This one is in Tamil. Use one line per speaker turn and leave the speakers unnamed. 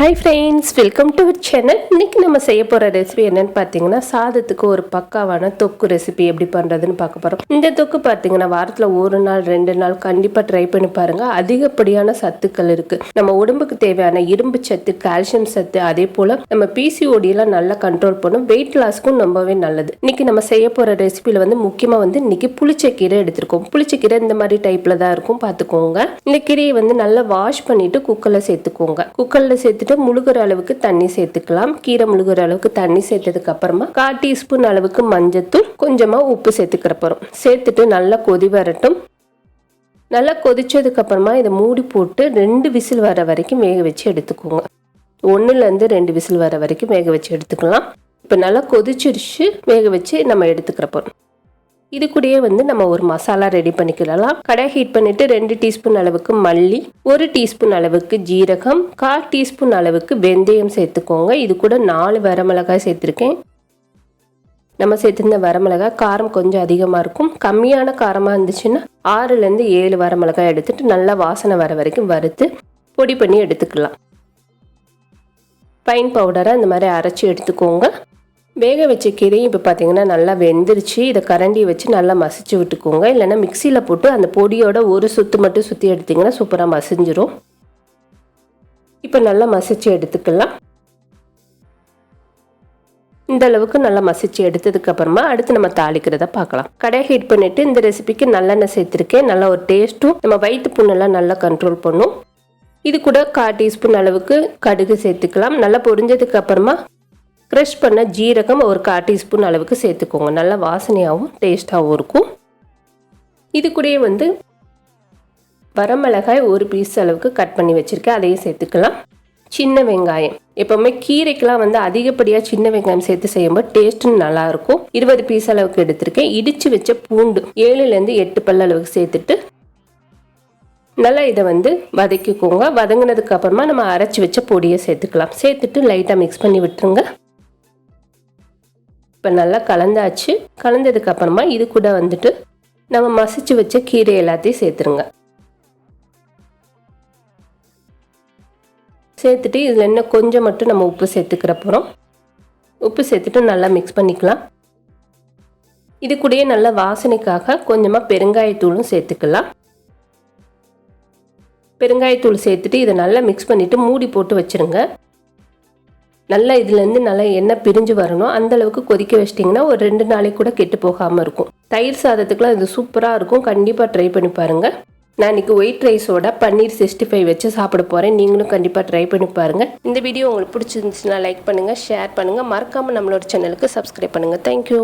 Hi friends welcome to channel இன்றைக்கி நம்ம செய்ய போகிற ரெசிபி என்னன்னு பார்த்தீங்கன்னா சாதத்துக்கு ஒரு பக்காவான தொக்கு ரெசிபி எப்படி பண்ணுறதுன்னு பார்க்க போகிறோம் இந்த தொக்கு பார்த்தீங்கன்னா வாரத்தில் ஒரு நாள் ரெண்டு நாள் கண்டிப்பாக ட்ரை பண்ணி பாருங்கள் அதிகப்படியான சத்துக்கள் இருக்குது நம்ம உடம்புக்கு தேவையான இரும்பு சத்து கால்சியம் சத்து அதே போல் நம்ம பிசிஓடியெல்லாம் நல்லா கண்ட்ரோல் பண்ணும். வெயிட் லாஸ்க்கும் ரொம்பவே நல்லது. இன்றைக்கி நம்ம செய்ய போகிற ரெசிபியில் வந்து முக்கியமாக வந்து இன்னைக்கு புளிச்சக்கீரை எடுத்திருக்கோம். புளிச்சக்கீரை இந்த மாதிரி டைப்பில் தான் இருக்கும். பார்த்துக்கோங்க இந்த கீரையை வந்து நல்லா வாஷ் பண்ணிவிட்டு குக்கரில் சேர்த்துக்கோங்க. குக்கரில் சேர்த்துட்டு முழுகிற அளவுக்கு தண்ணி சேர்த்துக்கலாம். கீரை முழுகிற அளவுக்கு தண்ணி சேர்த்ததுக்கு அப்புறமா கால் டீஸ்பூன் அளவுக்கு மஞ்சத்தூள் கொஞ்சமாக உப்பு சேர்த்துக்கிற போகிறோம் சேர்த்துட்டு நல்லா கொதி வரட்டும். நல்லா கொதிச்சதுக்கு அப்புறமா இதை மூடி போட்டு ரெண்டு விசில் வர வரைக்கும் வேக வச்சு எடுத்துக்கோங்க. ஒன்றுலேருந்து ரெண்டு விசில் வர வரைக்கும் வேக வச்சு எடுத்துக்கலாம். இப்போ நல்லா கொதிச்சிருச்சு வேக வச்சு நம்ம எடுத்துக்கிறப்போறோம் இது கூடயே வந்து நம்ம ஒரு மசாலா ரெடி பண்ணிக்கலாம் கடை ஹீட் பண்ணிட்டு ரெண்டு டீஸ்பூன் அளவுக்கு மல்லி ஒரு டீஸ்பூன் அளவுக்கு ஜீரகம் கால் டீஸ்பூன் அளவுக்கு வெந்தயம் சேர்த்துக்கோங்க. இது கூட நாலு வரமிளகாய் சேர்த்துருக்கேன். நம்ம சேர்த்துருந்த வரமிளகாய் காரம் கொஞ்சம் அதிகமாக இருக்கும். கம்மியான காரமாக இருந்துச்சுன்னா ஆறுலேருந்து ஏழு வரமிளகாய் எடுத்துட்டு நல்லா வாசனை வர வரைக்கும் வறுத்து பொடி பண்ணி எடுத்துக்கலாம். பைன் பவுடரை இந்த மாதிரி அரைச்சி எடுத்துக்கோங்க. வேக வச்ச கீரையும் இப்போ பார்த்தீங்கன்னா நல்லா வெந்துருச்சு. இதை கரண்டி வச்சு நல்லா மசிச்சு விட்டுக்கோங்க. இல்லைன்னா மிக்சியில் போட்டு அந்த பொடியோட ஒரு சுத்து மட்டும் சுற்றி எடுத்திங்கன்னா சூப்பராக மசிஞ்சிரும். இப்போ நல்லா மசிச்சு எடுத்துக்கலாம். இந்த அளவுக்கு நல்லா மசிச்சு எடுத்ததுக்கு அப்புறமா அடுத்து நம்ம தாளிக்கிறத பார்க்கலாம் கடை ஹீட் பண்ணிட்டு இந்த ரெசிபிக்கு நல்லெண்ணெய் சேர்த்துருக்கேன். நல்லா ஒரு டேஸ்ட்டும் நம்ம வயிற்று புண்ணெல்லாம் நல்லா கண்ட்ரோல் பண்ணும். இது கூட கால் டீஸ்பூன் அளவுக்கு கடுகு சேர்த்துக்கலாம். நல்லா பொரிஞ்சதுக்கு அப்புறமா க்ரஷ் பண்ண ஜீரகம் ஒரு கால் டீஸ்பூன் அளவுக்கு சேர்த்துக்கோங்க. நல்லா வாசனையாகவும் டேஸ்ட்டாகவும் இருக்கும். இது கூடயே வந்து வரமிளகாய் ஒரு பீஸ் அளவுக்கு கட் பண்ணி வச்சுருக்கேன். அதையும் சேர்த்துக்கலாம். சின்ன வெங்காயம். எப்போவுமே கீரைக்கெலாம் வந்து அதிகப்படியாக சின்ன வெங்காயம் சேர்த்து செய்யும்போது டேஸ்ட்டும் நல்லாயிருக்கும். இருபது பீஸ் அளவுக்கு எடுத்திருக்கேன். இடித்து வச்ச பூண்டு ஏழுலேருந்து எட்டு பல் அளவுக்கு சேர்த்துட்டு நல்லா இதை வந்து வதக்கிக்கோங்க. வதங்கினதுக்கு அப்புறமா நம்ம அரைச்சி வச்ச பொடியை சேர்த்துக்கலாம். சேர்த்துட்டு லைட்டாக மிக்ஸ் பண்ணி விட்டுருங்க. இப்போ நல்லா கலந்தாச்சு. கலந்ததுக்கு அப்புறமா இது கூட வந்துட்டு நம்ம மசிச்சு வச்ச கீரை எல்லாத்தையும் சேர்த்துருங்க. சேர்த்துட்டு இதில் என்ன கொஞ்சம் மட்டும் நம்ம உப்பு சேர்த்துக்கிற போகிறோம் உப்பு சேர்த்துட்டு நல்லா மிக்ஸ் பண்ணிக்கலாம். இது கூடயே நல்ல வாசனைக்காக கொஞ்சமாக பெருங்காயத்தூளும் சேர்த்துக்கலாம். பெருங்காயத்தூள் சேர்த்துட்டு இதை நல்லா மிக்ஸ் பண்ணிவிட்டு மூடி போட்டு வச்சுருங்க. நல்லா இதுலேருந்து நல்லா எண்ணெய் பிரிஞ்சு வரணும். அந்த அளவுக்கு கொதிக்க வச்சிட்டிங்கன்னா ஒரு ரெண்டு நாளைக்கு கூட கெட்டு போகாமல் இருக்கும். தயிர் சாதத்துக்குலாம் இது சூப்பராக இருக்கும். கண்டிப்பாக ட்ரை பண்ணி பாருங்கள் நான் இன்றைக்கி ஒயிட் ரைஸோட பன்னீர் சிக்ஸ்டி ஃபைவ் வச்சு சாப்பிட போகிறேன் நீங்களும் கண்டிப்பாக ட்ரை பண்ணி பாருங்கள் இந்த வீடியோ உங்களுக்கு பிடிச்சிருந்துச்சுன்னா லைக் பண்ணுங்கள் ஷேர் பண்ணுங்கள் மறக்காமல் நம்மளோட சேனலுக்கு சப்ஸ்கிரைப் பண்ணுங்கள் தேங்க்யூ